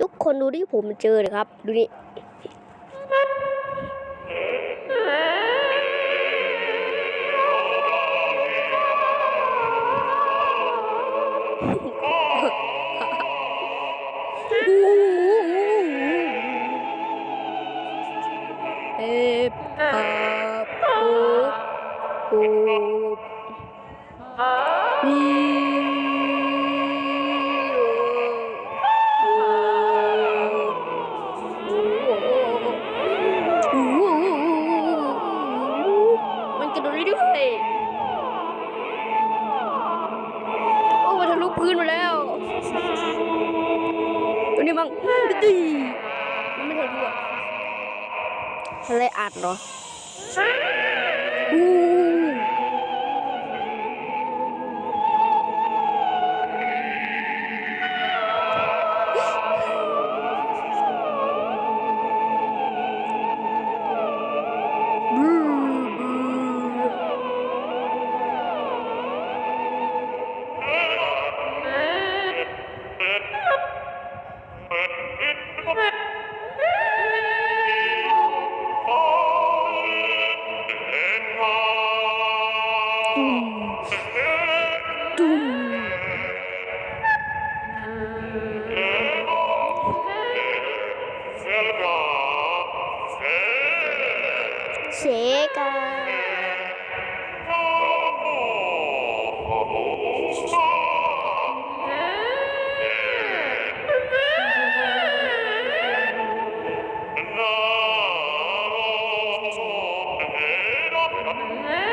ทุกคนดูที่ผมเจอเลยครับ ดูนี่เอ๊ะปะปุ๊บปุ๊บนี่ นี้มั้งดีมันไม่ทะลุอะทะเลอัดเหรออู้ ตุ้ม Yeah.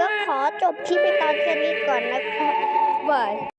ก็ขอจบคลิปไปตอนแค่นี้ก่อนนะครับบาย